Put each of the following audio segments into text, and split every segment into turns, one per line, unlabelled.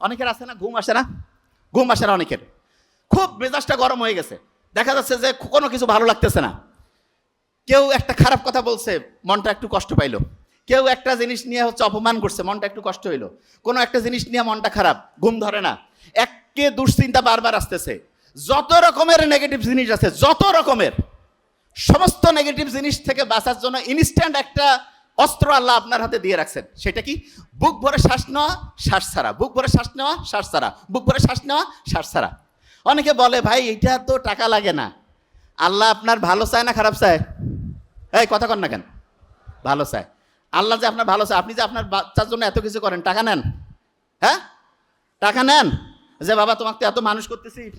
অনেকের আছে না, ঘুম আসে না? ঘুম আসে না অনেকের। খুব মেজাজটা গরম হয়ে গেছে। দেখা যাচ্ছে যে কোনো কিছু ভালো লাগতেছে না। কেউ একটা খারাপ কথা বলছে, মনটা একটু কষ্ট পাইলো। কেউ একটা জিনিস নিয়ে হচ্ছে অপমান করছে, মনটা একটু কষ্ট হইল। কোনো একটা জিনিস নিয়ে মনটা খারাপ, ঘুম ধরে না। একে দুশ্চিন্তা বারবার আসতেছে। যত রকমের নেগেটিভ জিনিস আছে, যত রকমের, সমস্ত নেগেটিভ জিনিস থেকে বাঁচার জন্য ইনস্ট্যান্ট একটা অস্ত্র আল্লাহ আপনার হাতে দিয়ে রাখছেন। সেটা কি? বুক ভরে শ্বাস নেওয়া, শ্বাস ছাড়া। বুক ভরে শ্বাস নেওয়া, শ্বাস ছাড়া। বুক ভরে শ্বাস নেওয়া, শ্বাস ছাড়া। অনেকে বলে, ভাই এটা তো টাকা লাগে না। আল্লাহ আপনার ভালো চায় না খারাপ চায়? এই, কথা কন না কেন? ভালো চায়। আল্লাহ যে আপনার ভালো চায়, আপনি যে আপনার বাচ্চার জন্য এত কিছু করেন, টাকা নেন? হ্যাঁ? টাকা নেন? যে, বাবা, তোমাকে এত মানুষ করতেছি।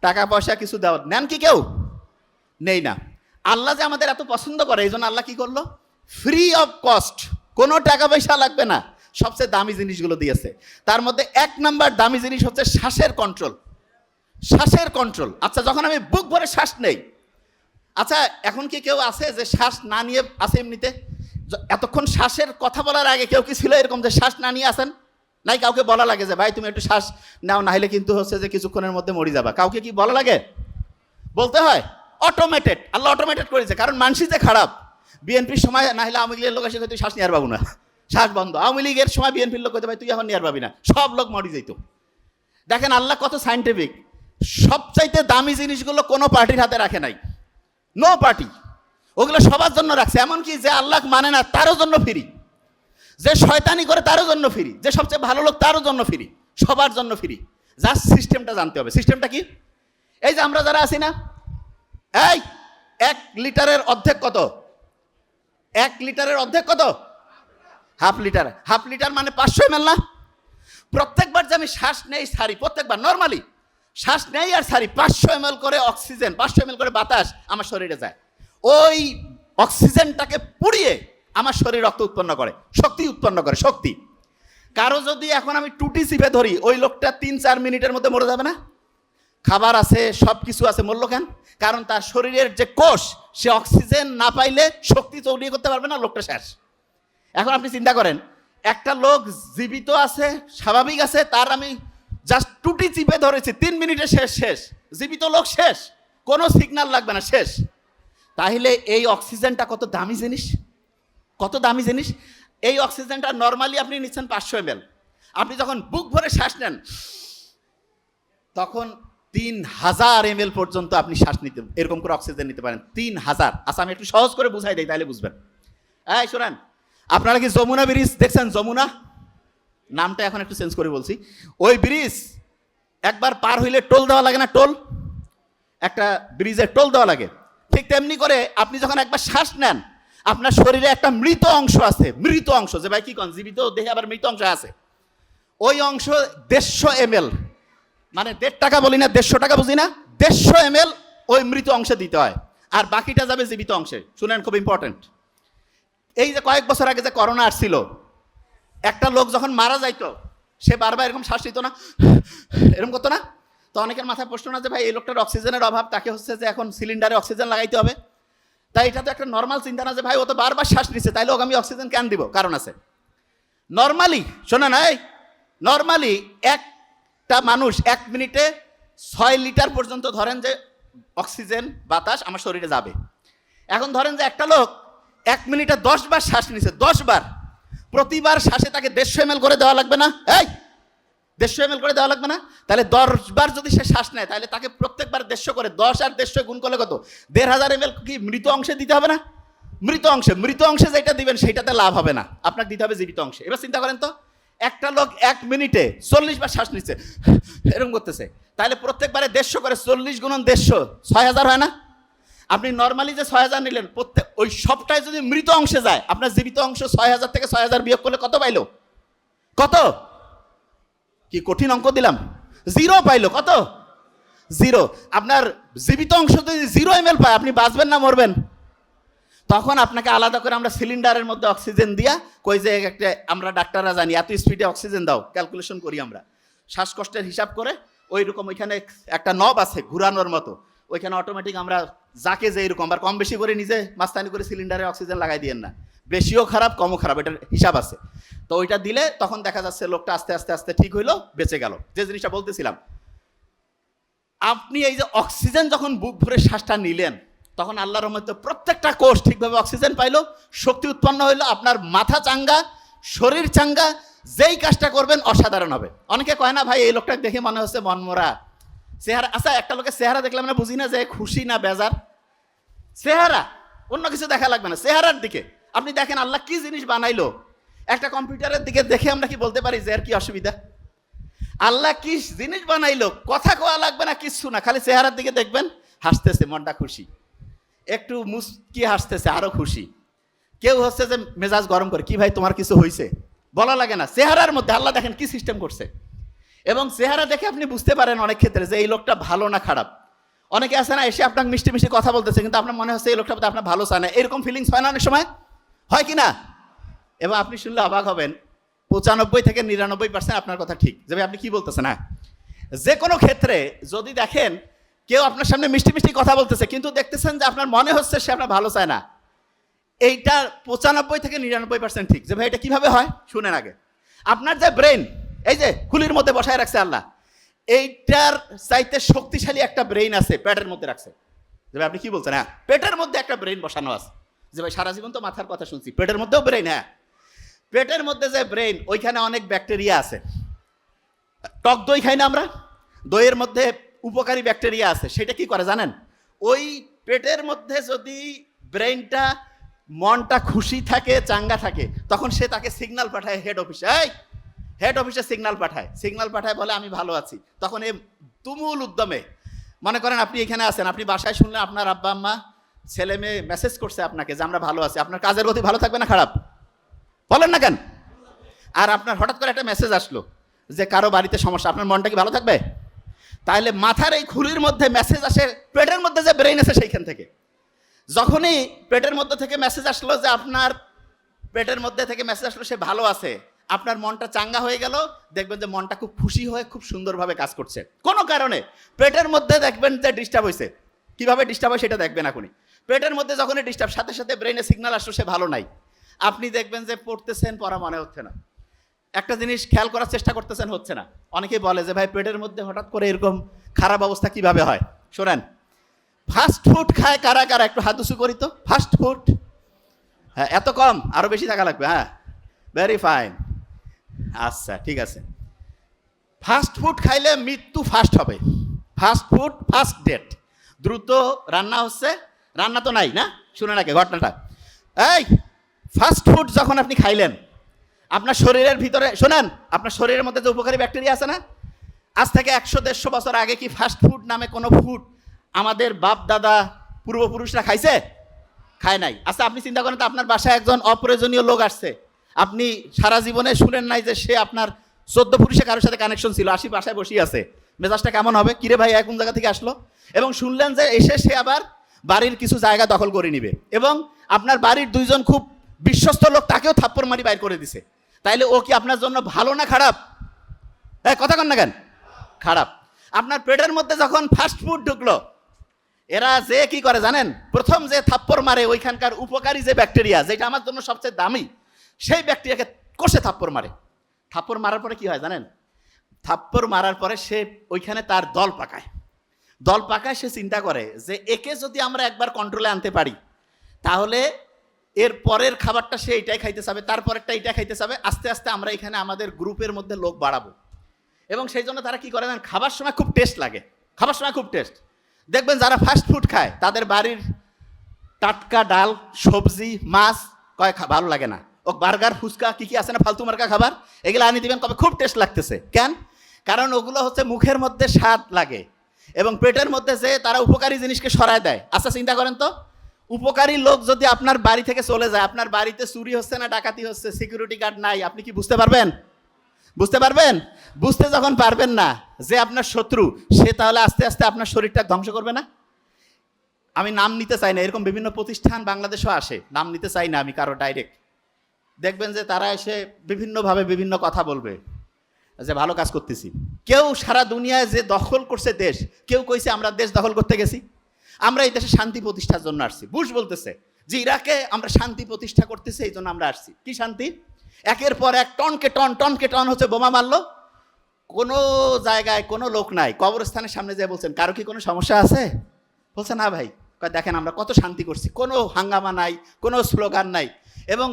টাকা পয়সা কিছু দাও নেন কি কেউ? নেই না। আল্লাহ যে আমাদের এত পছন্দ করে এই জন্য আল্লাহ কি করল? ফ্রি অফ কস্ট কোনো টাকা পয়সা লাগবে না। সবচেয়ে দামি জিনিসগুলো দিয়েছে। তার মধ্যে এক নাম্বার দামি জিনিস হচ্ছে শ্বাসের কন্ট্রোল শ্বাসের কন্ট্রোল আচ্ছা যখন আমি বুক ভরে শ্বাস নেই আচ্ছা এখন কি কেউ আছে যে শ্বাস না নিয়ে আছে এমনিতে? এতক্ষণ শ্বাসের কথা বলার আগে কেউ কি ছিল এরকম যে শ্বাস না নিয়ে আসেন নাই, কাউকে বলা লাগে যে, ভাই, তুমি একটু শ্বাস নাও না হলে কিন্তু হচ্ছে যে কিছুক্ষণের মধ্যে মরে যাবা। কাউকে কি বলা লাগে? বলতে হয় অটোমেটেড আল্লাহ অটোমেটেড করেছে, কারণ মানসি যে খারাপ বিএনপির সময় না হলে আওয়ামী লীগের লোক এসে তুই শ্বাস নিয়ে আর পাবো না। শ্বাস বন্ধ। আওয়ামী লীগের সময় বিএনপির লোক ভাই তুই এখন নিয়ে আর পাবি না। সব লোক মরি যেত দেখেন আল্লাহ কত সাইন্টিফিক সবচাইতে দামি জিনিসগুলো কোনো পার্টির হাতে রাখে নাই। নো পার্টি ওগুলো সবার জন্য রাখছে। এমনকি যে আল্লাহ মানে না, তারও জন্য ফিরি যে শয়তানি করে, তারও জন্য ফিরি যে সবচেয়ে ভালো লোক, তারও জন্য ফিরি সবার জন্য ফিরি জাস্ট সিস্টেমটা জানতে হবে। সিস্টেমটা কি? এই যে আমরা যারা আছি না, এই এক লিটারের অর্ধেক কত? এক লিটারের অর্ধেক কত? Half litre. হাফ লিটার মানে পাঁচশো এম না? প্রত্যেকবার যে আমি শ্বাস নেই, সারি, প্রত্যেকবার নর্মালি শ্বাস নেই আর সারি, পাঁচশো এম করে অক্সিজেন, পাঁচশো এম করে বাতাস আমার শরীরে যায়। ওই অক্সিজেনটাকে পুড়িয়ে আমার শরীর রক্ত উৎপন্ন করে, শক্তি উৎপন্ন করে, শক্তি। কারও যদি এখন আমি টুটি চিপে ধরি, ওই লোকটা তিন চার মিনিটের মধ্যে মরে যাবে না? খাবার আছে সব কিছু আছে, মরলো কেন? কারণ তার শরীরের যে কোষ, সে অক্সিজেন না পাইলে শক্তি তৈরি করতে পারবে না, লোকটা শেষ। এখন আপনি চিন্তা করেন, একটা লোক জীবিত আছে, স্বাভাবিক আছে, তার আমি জাস্ট টুটি চিপে ধরেছি, তিন মিনিটে শেষ শেষ। জীবিত লোক শেষ, কোনো সিগন্যাল লাগবে না, শেষ। তাহলে এই অক্সিজেনটা কত দামি জিনিস? কত দামি জিনিস? এই অক্সিজেনটা নর্মালি আপনি নিচ্ছেন পাঁচশো এম আপনি যখন বুক ভরে শ্বাস নেন, তখন তিন হাজার এম পর্যন্ত আপনি শ্বাস নিতে এরকম করে অক্সিজেন নিতে পারেন। তিন হাজার। আচ্ছা আমি একটু সহজ করে বুঝাই দিই তাহলে বুঝবেন। এই শোনেন, আপনারা কি যমুনা ব্রিজ দেখছেন? যমুনা? নামটা এখন একটু চেঞ্জ করে বলছি। ওই ব্রিজ একবার পার হইলে টোল দেওয়া লাগে না? টোল? একটা ব্রিজে টোল দেওয়া লাগে। ঠিক তেমনি করে আপনি যখন একবার শ্বাস নেন, আপনার শরীরে একটা মৃত অংশ আছে, মৃত অংশ। যে ভাই কি কন? জীবিত দেহে আবার মৃত অংশ আছে। ওই অংশ দেড়শো এম মানে দেড় টাকা বলি না, দেড়শো টাকা বুঝি না? দেড়শো এম ওই মৃত অংশে দিতে হয়। আর বাকিটা যাবে জীবিত অংশে। শুনেন, খুব ইম্পর্ট্যান্ট এই যে কয়েক বছর আগে যে করোনা আসছিল, একটা লোক যখন মারা যাইতো, সে বারবার এরকম শ্বাস নিত না, এরকম করতো না? তো অনেকের মাথায় প্রশ্ন না যে ভাই, এই লোকটার অক্সিজেনের অভাব, তাকে হচ্ছে যে এখন সিলিন্ডারে অক্সিজেন লাগাইতে হবে। তাই এটা তো একটা নর্মাল চিন্তা না যে ভাই, ও তো বারবার শ্বাস নিচ্ছে তাইলে ওকে আমি অক্সিজেন কেন দিব? কারণ আছে। নর্মালি শোনা নাই নর্মালি একটা মানুষ এক মিনিটে ছয় লিটার পর্যন্ত ধরেন যে অক্সিজেন, বাতাস আমার শরীরে যাবে। এখন ধরেন যে একটা লোক এক মিনিটে দশ বার শ্বাস নিছে, দশ বার। প্রতিবার শ্বাসে তাকে দেড়শো এম করে দেওয়া লাগবে না? এই, দেড়শো এম করে দেওয়া লাগবে না? তাহলে দশ বার যদি সে শ্বাস নেয়, তাহলে তাকে প্রত্যেকবার দেড়শো করে, দশ আর দেড়শো গুণ করলে কত? দেড় হাজার এম কি মৃত অংশে দিতে হবে না? মৃত অংশে মৃত অংশে যেটা দিবেন সেটাতে লাভ হবে না। আপনাকে দিতে হবে জীবিত অংশে। এবার চিন্তা করেন তো একটা লোক এক মিনিটে চল্লিশ বার শ্বাস নিচ্ছে। এরকম করতেছে। তাহলে প্রত্যেকবারে দেড়শো করে চল্লিশ গুণন দেড়শো, ছয় হাজার হয় না? আপনি নর্মালি যে ছয় হাজার নিলেন, প্রত্যেক ওই সবটাই যদি মৃত অংশে যায়, আপনার জীবিত অংশ ছয় হাজার থেকে ছয় হাজার বিয়োগ করলে কত পাইলো? কত? কি কঠিন অঙ্ক দিলাম? জিরো পাইলো, কত? জিরো। আপনার জীবিত অংশ যদি জিরো এম পায়, আপনি বাঁচবেন না মরবেন? তখন আপনাকে আলাদা করে আমরা সিলিন্ডারের মধ্যে অক্সিজেন দিয়া কই যে একটা আমরা ডাক্তাররা জানি, এত স্পিডে অক্সিজেন দাও ক্যালকুলেশন করি আমরা। শ্বাসকষ্টের হিসাব করে ওই রকম ওইখানে একটা নব আছে ঘুরানোর মতো, ওইখানে অটোমেটিক আমরা যাকে যে এরকম আর কম বেশি করে নিজে মাস্তানি করে সিলিন্ডারে অক্সিজেন লাগাই দিয়েন না। বেশিও খারাপ, কমও খারাপ, এটার হিসাব আছে। তো ওইটা দিলে তখন দেখা যাচ্ছে লোকটা আস্তে আস্তে আস্তে ঠিক হইল, বেঁচে গেল। যে জিনিসটা বলতেছিলাম, আপনি এই যে অক্সিজেন যখন বুক ভরে শ্বাসটা নিলেন তখন আল্লাহর রহমতে প্রত্যেকটা কোষ ঠিকভাবে অক্সিজেন পাইলো, শক্তি উৎপন্ন হইল, আপনার মাথা চাঙ্গা, শরীর চাঙ্গা, যেই কাজটা করবেন অসাধারণ হবে। অনেকে কয় না, ভাই, এই লোকটাকে দেখে মনে হচ্ছে মনমরা। চেহারা আচ্ছা একটা লোকের চেহারা দেখলাম না, বুঝি না যে খুশি না বেজার। চেহারা, অন্য কিছু দেখা লাগবে না, চেহারার দিকে। আপনি দেখেন আল্লাহ কি জিনিস বানাইলো। একটা কম্পিউটারের দিকে দেখে আমরা কি বলতে পারি যে এর কি অসুবিধা? আল্লাহ কি জিনিস বানাইলো, কথা কোয়া লাগবে না, কিচ্ছু না, খালি চেহারার দিকে দেখবেন, হাসতেছে, মনটা খুশি। একটু মুস্কি হাসতেছে, আরও খুশি। কেউ হচ্ছে যে মেজাজ গরম করে, কি ভাই, তোমার কিছু হয়েছে বলা লাগে না। চেহারার মধ্যে আল্লাহ দেখেন কি সিস্টেম করছে। এবং চেহারা দেখে আপনি বুঝতে পারেন অনেক ক্ষেত্রে যে এই লোকটা ভালো না খারাপ। অনেকে আছে না, এসে আপনাকে মিষ্টি মিষ্টি কথা বলতেছে, কিন্তু আপনার মনে হচ্ছে এই লোকটা আপনার ভালো চায় না। এরকম ফিলিংস হয় না অনেক সময়? হয় কি না? এবং আপনি শুনলে অবাক হবেন, পঁচানব্বই থেকে নিরানব্বই পার্সেন্ট আপনার কথা ঠিক। যে আপনি কি বলতেছেন হ্যাঁ? যে কোনো ক্ষেত্রে যদি দেখেন কেউ আপনার সামনে মিষ্টি মিষ্টি কথা বলতেছে, কিন্তু দেখতেছেন যে আপনার মনে হচ্ছে সে আপনার ভালো চায় না। এইটা পঁচানব্বই থেকে নিরানব্বই পার্সেন্ট ঠিক। যে ভাই, এটা কীভাবে হয়? শুনেন আগে। আপনার যে ব্রেন এই যে খুলির মধ্যে বসায় রাখছে আল্লাহ, এইটার চাইতে শক্তিশালী একটা ব্রেইন আছে, পেটের মধ্যে রাখছে। যে ভাই, আপনি কি বলছেন? হ্যাঁ পেটের মধ্যে একটা ব্রেইন বসানো আছে। যে ভাই, সারা জীবন তো মাথার কথা শুনছি, পেটের মধ্যেও ব্রেইন হ্যাঁ। পেটের মধ্যে যে ব্রেইন ওইখানে অনেক ব্যাকটেরিয়া আছে। টক দই খাই না আমরা? দইয়ের মধ্যে উপকারী ব্যাকটেরিয়া আছে, সেটা কি করে জানেন? ওই পেটের মধ্যে যদি ব্রেইনটা মনটা খুশি থাকে, চাঙ্গা থাকে, তখন সে তাকে সিগনাল পাঠায় হেড অফিসে হেড অফিসে সিগনাল পাঠায়। সিগনাল পাঠায় বলে, আমি ভালো আছি। তখন এ তুমুল উদ্যমে, মনে করেন আপনি এখানে আছেন, আপনি বাসায় শুনলেন আপনার আব্বা, আম্মা, ছেলে মেয়ে মেসেজ করছে আপনাকে যে, আমরা ভালো আছি। আপনার কাজের গতি ভালো থাকবে না খারাপ? বলেন না কেন? আর আপনার হঠাৎ করে একটা মেসেজ আসলো যে, কারও বাড়িতে সমস্যা, আপনার মনটা কি ভালো থাকবে? তাহলে মাথার এই খুলির মধ্যে মেসেজ আসে, পেটের মধ্যে যে ব্রেইন আছে সেইখান থেকে। যখনই পেটের মধ্যে থেকে মেসেজ আসলো যে আপনার পেটের মধ্যে থেকে মেসেজ আসলো সে ভালো আছে, আপনার মনটা চাঙ্গা হয়ে গেল, দেখবেন যে মনটা খুব খুশি হয়ে খুব সুন্দরভাবে কাজ করছে। কোনো কারণে পেটের মধ্যে দেখবেন যে ডিস্টার্ব হয়েছে। কীভাবে ডিস্টার্ব হয় সেটা দেখবেন এখনই। পেটের মধ্যে যখনই ডিস্টার্ব সাথে সাথে ব্রেনে সিগনাল আসলো সে ভালো নাই। আপনি দেখবেন যে পড়তেছেন, পড়া মনে হচ্ছে না। একটা জিনিস খেয়াল করার চেষ্টা করতেছেন হচ্ছে না। অনেকেই বলে যে, ভাই, পেটের মধ্যে হঠাৎ করে এরকম খারাপ অবস্থা কীভাবে হয়? শোনেন ফাস্ট ফুড খায় কারা কারা? একটু হাত উঁচু করি তো। ফাস্ট ফুড হ্যাঁ এত কম আরও বেশি টাকা লাগবে হ্যাঁ। ভেরি ফাইন আচ্ছা ঠিক আছে। ফাস্ট ফুড খাইলে মৃত্যু ফাস্ট হবে। ফাস্ট ফুড ফাস্ট ডেট দ্রুত রান্না হচ্ছে, রান্না তো নাই না? শুনে নাকি ঘটনাটা। এই ফাস্ট ফুড যখন আপনি খাইলেন আপনার শরীরের ভিতরে, শোনেন, আপনার শরীরের মধ্যে যে উপকারী ব্যাকটেরিয়া আছে না? আজ থেকে একশো দেড়শো বছর আগে কি ফাস্ট ফুড নামে কোনো ফুড আমাদের বাপ, দাদা, পূর্বপুরুষরা খাইছে? খায় নাই। আচ্ছা আপনি চিন্তা করেন তো, আপনার বাসায় একজন অপ্রয়োজনীয় লোক আসছে। আপনি সারা জীবনে শুনেন নাই যে সে আপনার চোদ্দ পুরুষে কারোর সাথে কানেকশন ছিল, আশি বাসায় বসিয়ে আছে। মেজাজটা কেমন হবে? কিরে ভাই কোন জায়গা থেকে আসলো? এবং শুনলেন যে এসে সে আবার বাড়ির কিছু জায়গা দখল করে নিবে। এবং আপনার বাড়ির দুইজন খুব বিশ্বস্ত লোক তাকেও থাপ্পড় মারি বাইর করে দিছে। তাইলে ও কি আপনার জন্য ভালো না খারাপ? হ্যাঁ কথা কন না কেন? খারাপ। আপনার পেটের মধ্যে যখন ফাস্ট ফুড ঢুকলো, এরা যে কি করে জানেন? প্রথম যে থাপ্পড় মারে ওইখানকার উপকারী যে ব্যাকটেরিয়া যেটা আমার জন্য সবচেয়ে দামি, সেই ব্যাকটেরিয়াকে কষে থাপ্পড় মারে। থাপ্পড় মারার পরে কি হয় জানেন? থাপ্পড় মারার পরে সে ওইখানে তার দল পাকায়। দল পাকায় সে চিন্তা করে যে, একে যদি আমরা একবার কন্ট্রোলে আনতে পারি, তাহলে এর পরের খাবারটা সে এটাই খাইতে চাবে তারপরেরটা এইটা খাইতে চাবে, আস্তে আস্তে আমরা এখানে আমাদের গ্রুপের মধ্যে লোক বাড়াবো। এবং সেই জন্য তারা কি করে জানেন, খাবার সময় খুব টেস্ট লাগে, খাবার সময় খুব টেস্ট দেখবেন যারা ফাস্ট ফুড খায়, তাদের বাড়ির টাটকা ডাল, সবজি, মাছ, কয় ভালো লাগে না। ও বার্গার, ফুচকা, কি কি আছে না ফালতু মার্কা খাবার, এগুলো আনি দিবেন কবে খুব টেস্ট লাগতেছে। কেন? কারণ ওগুলো হচ্ছে মুখের মধ্যে স্বাদ লাগে। এবং পেটের মধ্যে যে তারা উপকারী জিনিসকে সরায় দেয়। আচ্ছা চিন্তা করেন তো? উপকারী লোক যদি আপনার বাড়ি থেকে চলে যায়, আপনার বাড়িতে চুরি হচ্ছে না, ডাকাতি হচ্ছে সিকিউরিটি গার্ড নাই, আপনি কি বুঝতে পারবেন? বুঝতে পারবেন? বুঝতে যখন পারবেন না যে আপনার শত্রু, সে তাহলে আস্তে আস্তে আপনার শরীরটা ধ্বংস করবে না? আমি নাম নিতে চাই না, এরকম বিভিন্ন প্রতিষ্ঠান বাংলাদেশও আসে, নাম নিতে চাই না আমি কারও ডাইরেক্ট দেখবেন যে তারা এসে বিভিন্নভাবে বিভিন্ন কথা বলবে, যে ভালো কাজ করতেছি। কেউ সারা দুনিয়ায় যে দখল করছে দেশ, কেউ কইছে আমরা দেশ দখল করতে গেছি। আমরা এই দেশে শান্তি প্রতিষ্ঠার জন্য আসছি। বুশ বলতেছে যে ইরাকে আমরা শান্তি প্রতিষ্ঠা করতেছি, এই জন্য আমরা আসছি। কি শান্তি? একের পর এক টনকে টন টনকে টন হচ্ছে বোমা মারলো। কোনো জায়গায় কোনো লোক নাই। কবরস্থানের সামনে যেয়ে বলছেন, কারও কি কোনো সমস্যা আছে? বলছে, না ভাই। দেখেন, আমরা কত শান্তি করছি। কোনো হাঙ্গামা নাই, কোনো স্লোগান নাই। এবং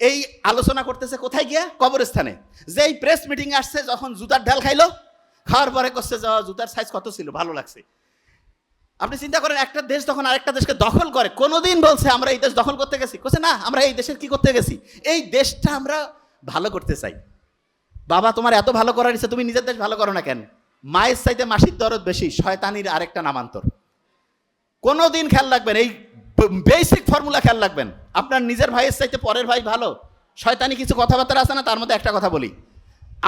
এই আলোচনা করতেছে কোথায় গিয়া? কবরস্থানে। যেই প্রেস মিটিং আসছে, যখন জুতার ঢাল খাইলো, খাওয়ার পরে করছে যে, জুতার সাইজ কত ছিল? ভালো লাগছে। আপনি চিন্তা করেন, একটা দেশ যখন আরেকটা দেশকে দখল করে, কোনোদিন বলছে, আমরা এই দেশ দখল করতে গেছি। কোসে না, আমরা এই দেশের কি করতে গেছি? এই দেশটা আমরা ভালো করতে চাই। বাবা, তোমার এত ভালো করার ইচ্ছে, তুমি নিজের দেশ ভালো করো না কেন? মায়ের চাইতে মাসির দরদ বেশি, শয়তানির আরেকটা নামান্তর। কোনো দিন খেয়াল রাখবেন, এই বেসিক ফর্মুলা খেয়াল রাখবেন। আপনার নিজের ভাইয়ের চাইতে পরের ভাই ভালো, শয়তানি কিছু কথাবার্তা আছে না? তার মধ্যে একটা কথা বলি।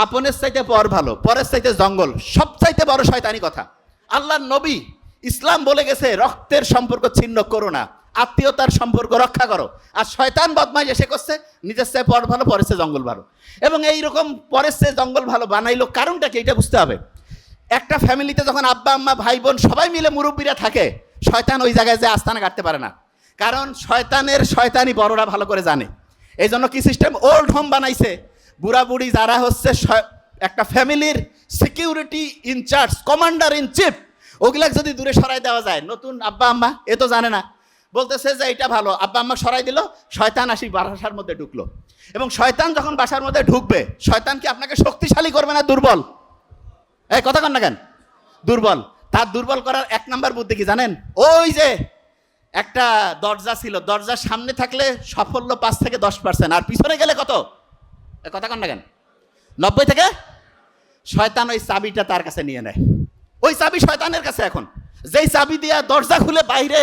আপনের চাইতে পর ভালো, পরের চাইতে জঙ্গল সব চাইতে বড় শয়তানি কথা। আল্লাহর নবী ইসলাম বলে গেছে, রক্তের সম্পর্ক ছিন্ন করো না, আত্মীয়তার সম্পর্ক রক্ষা করো। আর শয়তান বদমাই এসে করছে, নিজের চেয়ে পর ভালো, পরের চেয়ে জঙ্গল ভালো। এবং এই রকম পরের চেয়ে জঙ্গল ভালো বানাইলো কারণটা কি, এটা বুঝতে হবে। একটা ফ্যামিলিতে যখন আব্বা, আম্মা, ভাই, বোন সবাই মিলে মুরব্বীরা থাকে, শয়তান ওই জায়গায় যে আস্তানা কাটতে পারে না। কারণ শয়তানের শয়তানি বড়রা ভালো করে জানে। এই জন্য কি সিস্টেম ওল্ড হোম বানাইছে। বুড়া বুড়ি যারা হচ্ছে একটা ফ্যামিলির security in charge commander in chief ওগুলা যদি দূরে সরাই দেওয়া যায়, নতুন আব্বা আম্মা, এ তো জানে না। বলতেছে যে এটা ভালো। আব্বা আম্মা সরাই দিল, শয়তান আসি বাসার মধ্যে ঢুকলো। এবং শয়তান যখন বাসার মধ্যে ঢুকবে, শয়তান কি আপনাকে শক্তিশালী করবে না দুর্বল? এই কথা কন না কেন? দুর্বল। তার দুর্বল করার এক নাম্বার বুদ্ধি কি জানেন? ওই যে একটা দরজা ছিল, দরজার সামনে থাকলে সাফল্য পাঁচ থেকে দশ পার্সেন্ট আর পিছনে গেলে কত? কথা কন না কেন? নব্বই থেকে? শয়তান ওই চাবিটা তার কাছে নিয়ে নেয়। ওই চাবি শয়তানের কাছে এখন। যেই চাবি দিয়া দরজা খুলে বাইরে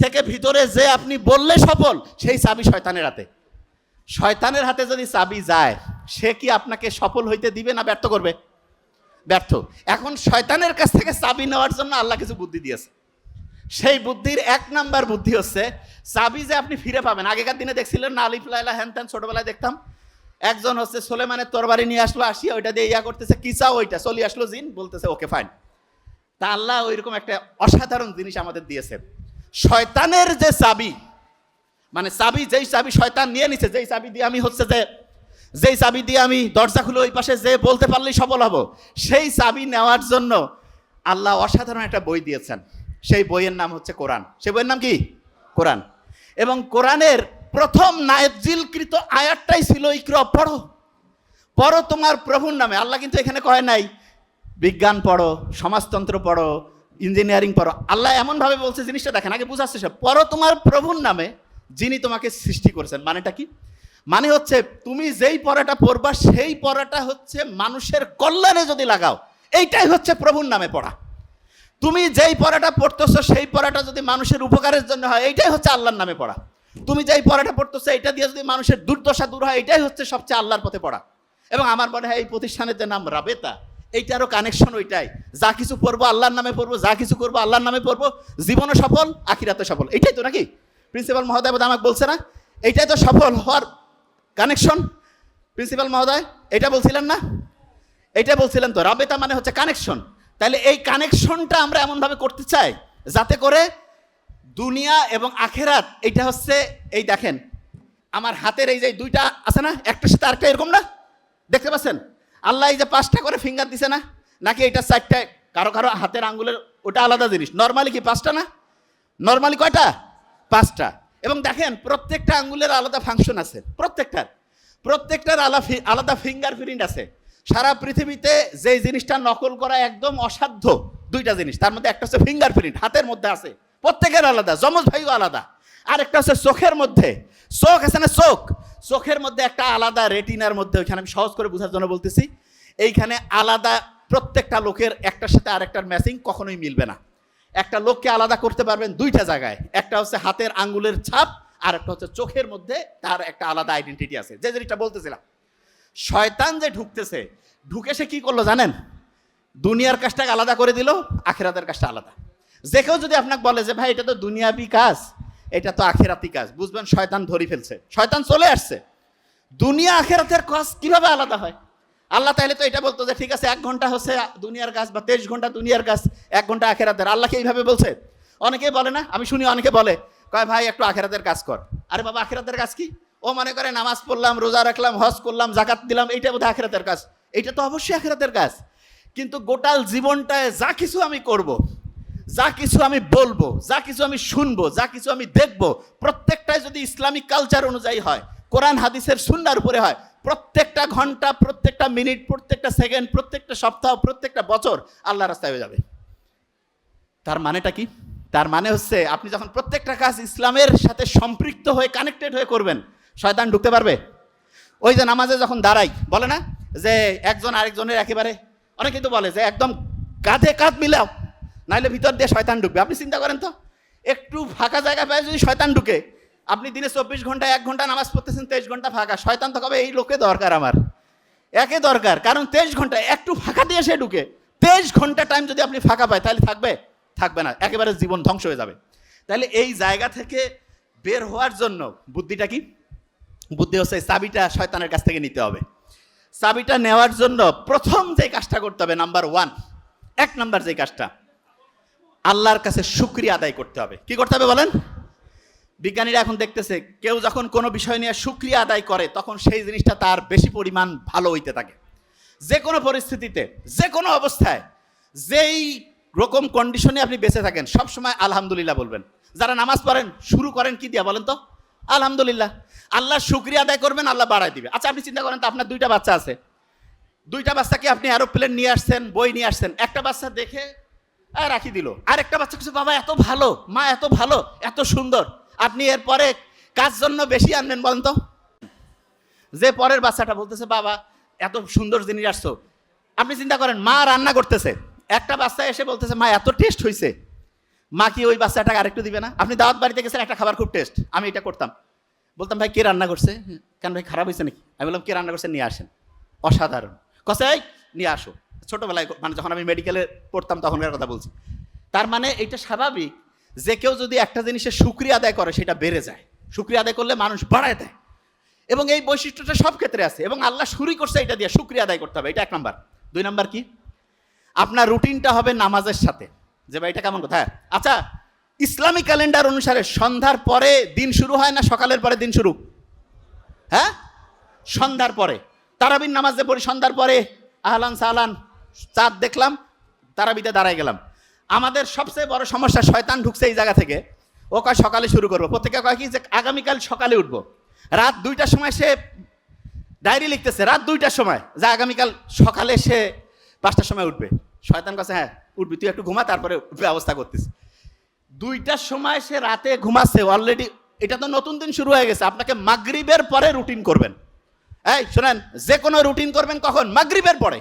থেকে ভিতরে যে আপনি বললে সফল, সেই চাবি শয়তানের হাতে। শয়তানের হাতে যদি চাবি যায়, সে কি আপনাকে সফল হইতে দিবে না ব্যর্থ করবে? ব্যর্থ। এখন শয়তানের কাছ থেকে চাবি নেওয়ার জন্য আল্লাহ কিছু বুদ্ধি দিয়েছে। সেই বুদ্ধির এক নাম্বার বুদ্ধি হচ্ছে, চাবি যে আপনি ফিরে পাবেন। আগেকার দিনে দেখছিলেন না, আলিফ, লাইলা, হ্যান ত্যান ছোটবেলায় দেখতাম। একজন হচ্ছে সোলেমানের তরবারি নিয়ে আসলো, আসিয়া ওইটা দিয়ে ইয়া করতেছে, কি চাও ওইটা? চলে আসলো জিন, বলতেছে, ওকে, ফাইন। তা আল্লাহ ওইরকম একটা অসাধারণ জিনিস আমাদের দিয়েছে শয়তানের যে চাবি মানে চাবি, যেই চাবি শয়তান নিয়ে নিছে, যেই চাবি দিয়ে আমি হচ্ছে যে, যেই চাবি দিয়ে আমি দরজা খুলে ওই পাশে যে বলতে পারলেই সফল হব, সেই চাবি নেওয়ার জন্য আল্লাহ অসাধারণ একটা বই দিয়েছেন। সেই বইয়ের নাম হচ্ছে কোরআন। সেই বইয়ের নাম কি? কোরআন। এবং কোরআনের প্রথম নায়জিলকৃত আয়াতটাই ছিল ইকর, পড়ো। পড়ো তোমার প্রভুর নামে। আল্লাহ কিন্তু এখানে কয় নাই বিজ্ঞান পড়ো, সমাজতন্ত্র পড়ো ইঞ্জিনিয়ারিং পড়ো। আল্লাহ এমনভাবে বলছে, জিনিসটা দেখেন, আগে বুঝাচ্ছে সে পড়ো তোমার প্রভুর নামে, যিনি তোমাকে সৃষ্টি করেছেন। মানেটা কি? মানে হচ্ছে, তুমি যেই পড়াটা পড়বা, সেই পড়াটা হচ্ছে মানুষের কল্যাণে যদি লাগাও, এইটাই হচ্ছে প্রভুর নামে পড়া। তুমি যেই পড়াটা পড়তেছো, সেই পড়াটা যদি মানুষের উপকারের জন্য হয়, এইটাই হচ্ছে আল্লাহর নামে পড়া। তুমি যেই পড়াটা পড়তেছো এটা দিয়ে যদি মানুষের দুর্দশা দূর হয় এটাই হচ্ছে সবচেয়ে আল্লাহর পথে পড়া। এবং আমার মনে হয় এই প্রতিষ্ঠানের যে নাম রাবেতা এইটারও কানেকশন ওইটাই। যা কিছু পড়ব আল্লাহর নামে পড়ব, যা কিছু করব আল্লাহর নামে পড়ব, জীবনও সফল আখিরাতে সফল। এটাই তো নাকি? প্রিন্সিপাল মহোদয় বোধহয় আমাকে বলছে না? এইটাই তো সফল হওয়ার কানেকশন প্রিন্সিপাল মহোদয়, এটা বলছিলেন না? এটা বলছিলেন তো, রাবেতা মানে হচ্ছে কানেকশন তাহলে এই কানেকশনটা আমরা এমনভাবে করতে চাই, যাতে করে দুনিয়া এবং আখেরাত এটা হচ্ছে, এই দেখেন, আমার হাতের এই যে দুইটা আছে না, একটার সাথে আরেকটা এরকম না? দেখতে পাচ্ছেন? আল্লাহ এই যে পাঁচটা করে ফিঙ্গার দিছে না? নাকি এটা চারটা? কারও কারও হাতের আঙ্গুলের ওটা আলাদা জিনিস। নর্মালি কি পাঁচটা না? নর্মালি কয়টা? পাঁচটা। এবং দেখেন, প্রত্যেকটা আঙ্গুলের আলাদা ফাংশন আছে। প্রত্যেকটার। প্রত্যেকটার আলাদা আলাদা ফিঙ্গার প্রিন্ট আছে। সারা পৃথিবীতে যে জিনিসটা নকল করা একদম অসাধ্য, দুইটা জিনিস। তার মধ্যে একটা হচ্ছে ফিঙ্গার প্রিন্ট হাতের মধ্যে আছে। প্রত্যেকের আলাদা, যমজ ভাইও আলাদা। আর একটা হচ্ছে চোখের মধ্যে। চোখ আছে না চোখ? চোখের মধ্যে একটা আলাদা রেটিনার মধ্যে, ওইখানে আমি সহজ করে বোঝার জন্য বলতেছি, এইখানে আলাদা প্রত্যেকটা লোকের একটার সাথে আরেকটার ম্যাচিং কখনোই মিলবে না। একটা লোককে আলাদা করতে পারবেন দুইটা জায়গায়, একটা হচ্ছে হাতের আঙ্গুলের ছাপ, আর একটা হচ্ছে চোখের মধ্যে তার একটা আলাদা আইডেন্টিটি আছে। যে জিনিসটা বলতেছিলাম, শয়তান যে ঢুকতেছে, ঢুকে সে কি করল জানেন? দুনিয়ার কাজটাকে আলাদা করে দিল, আখেরাতের কাজটা আলাদা। যে কেউ যদি আপনাকে বলে যে, ভাই, এটা তো দুনিয়াবি কাজ। এটা তো আখেরাতি কাজ, বুঝবেন? শয়তান ধরি ফেলছে। শয়তান চলে আসছে। দুনিয়া আখেরাতের কাজ কীভাবে আলাদা হয়? আল্লাহ তাহলে তো এটা বলতো যে, ঠিক আছে, এক ঘণ্টা হচ্ছে দুনিয়ার কাজ বা তেইশ ঘণ্টা দুনিয়ার কাজ, এক ঘণ্টা আখেরাতের। আল্লাহকে এইভাবে বলছে। অনেকেই বলে না, আমি শুনি অনেকে বলে, কয় ভাই, একটু আখেরাতের কাজ কর। আরে বাবা, আখেরাতের কাজ কি? ও মনে করে নামাজ পড়লাম, রোজা রাখলাম, হজ করলাম জাকাত দিলাম, এইটা বোধহয় আখেরাতের কাজ। এইটা তো অবশ্যই আখেরাতের কাজ। কিন্তু গোটাল জীবনটায় যা কিছু আমি করব। যা কিছু আমি বলব, যা কিছু আমি শুনব, যা কিছু আমি দেখব, প্রত্যেকটাই যদি ইসলামিক কালচার অনুযায়ী হয়, কোরআন, হাদিসের সুন্নার উপরে হয়, প্রত্যেকটা ঘণ্টা, প্রত্যেকটা মিনিট, প্রত্যেকটা সেকেন্ড, প্রত্যেকটা সপ্তাহ, প্রত্যেকটা বছর আল্লাহ রাস্তায় হয়ে যাবে। তার মানেটা কি? তার মানে হচ্ছে, আপনি যখন প্রত্যেকটা কাজ ইসলামের সাথে সম্পৃক্ত হয়ে কানেক্টেড হয়ে করবেন, শয়তান ঢুকতে পারবে? ওই যে নামাজে যখন দাঁড়াই, বলে না? যে একজন আরেকজনের একেবারে, অনেকে তো বলে যে একদম কাঁধে কাঁধ মিলাও। নাইলে ভিতর দিয়ে শয়তান ঢুকবে। আপনি চিন্তা করেন তো, একটু ফাঁকা জায়গা পায় যদি শয়তান ঢুকে, আপনি দিনে চব্বিশ ঘণ্টা এক ঘণ্টা নামাজ পড়তেছেন, তেইশ ঘণ্টা ফাঁকা। শয়তান তো কবে এই লোকে দরকার আমার? একে দরকার, কারণ তেইশ ঘণ্টা একটু ফাঁকা দিয়ে সে ঢুকে। তেইশ ঘণ্টা টাইম যদি আপনি ফাঁকা পায়, তাহলে থাকবে? থাকবে না, একেবারে জীবন ধ্বংস হয়ে যাবে। তাহলে এই জায়গা থেকে বের হওয়ার জন্য বুদ্ধিটা কি? বুদ্ধি হচ্ছে চাবিটা শয়তানের কাছ থেকে নিতে হবে। চাবিটা নেওয়ার জন্য প্রথম যে কাজটা করতে হবে, নাম্বার ওয়ান এক নাম্বার যে কাজটা আল্লাহর কাছে শুক্রিয়া আদায় করতে হবে। কি করতে হবে বলেন? বিজ্ঞানীরা এখন দেখতেছে, কেউ যখন কোনো বিষয় নিয়ে শুক্রিয়া আদায় করে, তখন সেই জিনিসটা তার বেশি পরিমাণ ভালো হইতে থাকে। যে কোনো পরিস্থিতিতে, যে কোনো অবস্থায়, যেই রকম কন্ডিশনে আপনি বেঁচে থাকেন, সবসময় আলহামদুলিল্লাহ বলবেন। যারা নামাজ পড়েন, শুরু করেন কি দিয়া বলেন তো? আলহামদুলিল্লাহ। আল্লাহ শুক্রিয়া আদায় করবেন, আল্লাহ বাড়ায় দিবে আচ্ছা আপনি চিন্তা করেন তো আপনার দুইটা বাচ্চা আছে। দুইটা বাচ্চাকে আপনি অ্যারোপ্লেন নিয়ে আসছেন, বই নিয়ে আসছেন। একটা বাচ্চা দেখে রাখি দিল। আর একটা বাচ্চা কিছু বাবা, এত ভালো, মা এত ভালো, এত সুন্দর। আপনি এরপরে কাজ জন্য বেশি আনবেন বলেন তো? যে পরের বাচ্চাটা বলতেছে, বাবা, এত সুন্দর জিনিস আসছো। আপনি চিন্তা করেন, মা রান্না করতেছে। একটা বাচ্চা এসে বলতেছে, মা, এত টেস্ট হয়েছে মা কি ওই বাচ্চাটাকে আরেকটু দিবে না? আপনি দাওয়াত বাড়িতে গেছেন, একটা খাবার খুব টেস্ট আমি এটা করতাম। বলতাম, ভাই, কে রান্না করছে? কেন ভাই, খারাপ হয়েছে নাকি? আমি বললাম, কে রান্না করছে? নিয়ে আসেন। অসাধারণ। কসে এই নিয়ে আসো। ছোটোবেলায় মানে যখন আমি মেডিকেলে পড়তাম তখনকার কথা বলছি। তার মানে এটা স্বাভাবিক যে কেউ যদি একটা জিনিসের সুক্রিয়া আদায় করে, সেটা বেড়ে যায়। সুক্রিয়া আদায় করলে মানুষ বাড়ায় দেয়। এবং এই বৈশিষ্ট্যটা সব ক্ষেত্রে আছে। এবং আল্লাহ শুরুই করছে এটা দিয়ে শুক্রিয়া আদায় করতে হবে। এটা এক নম্বর। দুই নাম্বার কি? আপনার রুটিনটা হবে নামাজের সাথে। যে ভাই, এটা কেমন কথা? হ্যাঁ। আচ্ছা ইসলামিক ক্যালেন্ডার অনুসারে সন্ধ্যার পরে দিন শুরু হয় না সকালের পরে দিন শুরু? হ্যাঁ? সন্ধ্যার পরে। তারাবির নামাজে পড়ি সন্ধ্যার পরে, আহলান সাহলান চাঁদ দেখলাম, তারাবিতে দাঁড়ায় গেলাম। আমাদের সবচেয়ে বড় সমস্যা, শয়তান ঢুকছে এই জায়গা থেকে। ও কয়, সকালে শুরু করব। প্রত্যেকে কয় কি যে আগামীকাল সকালে উঠবো। রাত দুইটার সময় সে ডায়েরি লিখতেছে, রাত দুইটার সময় যে আগামীকাল সকালে সে পাঁচটার সময় উঠবে। শয়তান কাছে হ্যাঁ উঠবি, তুই একটু ঘুমা, তারপরে ব্যবস্থা করতিস। দুইটার সময় সে রাতে ঘুমাচ্ছে অলরেডি এটা তো নতুন দিন শুরু হয়ে গেছে, আপনাকে মাগরিবের পরে রুটিন করবেন। এই, শোনেন, যে কোনো রুটিন করবেন কখন? মাগরিবের পরে।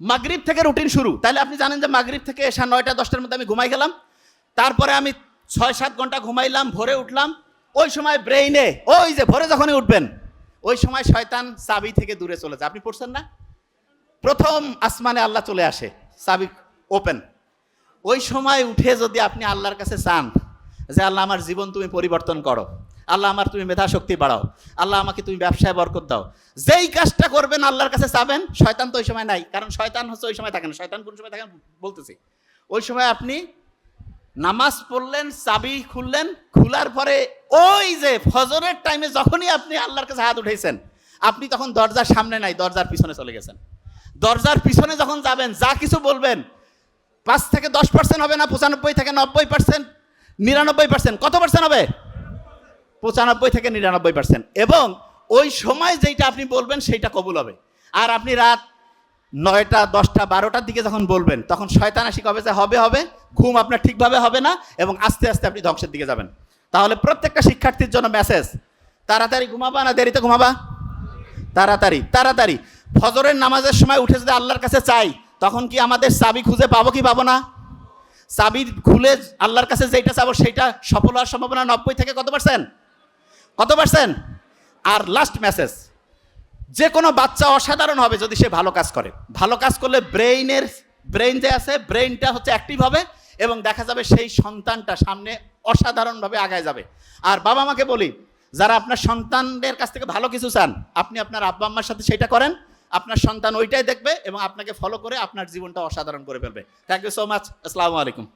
মাগরিব থেকে রুটিন শুরু। তাহলে আপনি জানেন যে মাগরিব থেকে এসা নয়টা, দশটার মধ্যে আমি ঘুমাই গেলাম। তারপরে আমি ছয়, সাত ঘণ্টা ঘুমাইলাম, ভোরে উঠলাম। ওই সময় ব্রেইনে, ওই যে ভোরে যখনই উঠবেন, ওই সময় শয়তান চাবি থেকে দূরে চলে যায়। আপনি পড়ছেন না? প্রথম আসমানে আল্লাহ চলে আসে চাবি ওপেন। ওই সময় উঠে যদি আপনি আল্লাহর কাছে চান যে, আল্লাহ, আমার জীবন তুমি পরিবর্তন করো। আল্লাহ আমার তুমি মেধা শক্তি বাড়াও। আল্লাহ আমাকে তুমি ব্যবসায় বরকত দাও। যেই কাজটা করবেন আল্লাহর কাছে চাবেন, শয়তান তো ওই সময় নাই। কারণ শয়তান হচ্ছে ওই সময় থাকে না। শয়তান কোন সময় থাকেন বলতেছি। ওই সময় আপনি নামাজ পড়লেন, চাবি খুললেন, খোলার পরে ওই যে ফজরের টাইমে যখনই আপনি আল্লাহর কাছে হাত উঠেছেন আপনি তখন দরজার সামনে নাই, দরজার পিছনে চলে গেছেন। দরজার পিছনে যখন যাবেন, যা কিছু বলবেন, পাঁচ থেকে দশ পার্সেন্ট হবে না, পঁচানব্বই থেকে নব্বই পার্সেন্ট নিরানব্বই পার্সেন্ট কত পার্সেন্ট হবে? পঁচানব্বই থেকে নিরানব্বই পার্সেন্ট এবং ওই সময় যেইটা আপনি বলবেন, সেইটা কবুল হবে। আর আপনি রাত নয়টা, দশটা, বারোটার দিকে যখন বলবেন, তখন শয়তান আসি কবে যে হবে হবে? ঘুম আপনার ঠিকভাবে হবে না এবং আস্তে আস্তে আপনি ধ্বংসের দিকে যাবেন। তাহলে প্রত্যেকটা শিক্ষার্থীর জন্য মেসেজ তাড়াতাড়ি ঘুমাবা না? দেরিতে ঘুমাবা? তাড়াতাড়ি তাড়াতাড়ি। ফজরের নামাজের সময় উঠে যদি আল্লাহর কাছে চাই, তখন কি আমাদের চাবি খুঁজে পাবো কি পাবো না? চাবি খুলে আল্লাহর কাছে যেটা চাবো, সেইটা সফল হওয়ার সম্ভাবনা নব্বই থেকে কত পার্সেন্ট কত পার্সেন্ট আর লাস্ট মেসেজ যে কোনো বাচ্চা অসাধারণ হবে যদি সে ভালো কাজ করে। ভালো কাজ করলে ব্রেইনের, ব্রেইন যে আছে, ব্রেইনটা হচ্ছে অ্যাক্টিভ হবে এবং দেখা যাবে সেই সন্তানটা সামনে অসাধারণভাবে আগায় যাবে। আর বাবা মাকে বলি, যারা আপনার সন্তানদের কাছ থেকে ভালো কিছু চান, আপনি আপনার আব্বা আম্মার সাথে সেটা করেন, আপনার সন্তান ওইটাই দেখবে এবং আপনাকে ফলো করে আপনার জীবনটা অসাধারণ করে ফেলবে। থ্যাংক ইউ সো মাচ আসসালামু আলাইকুম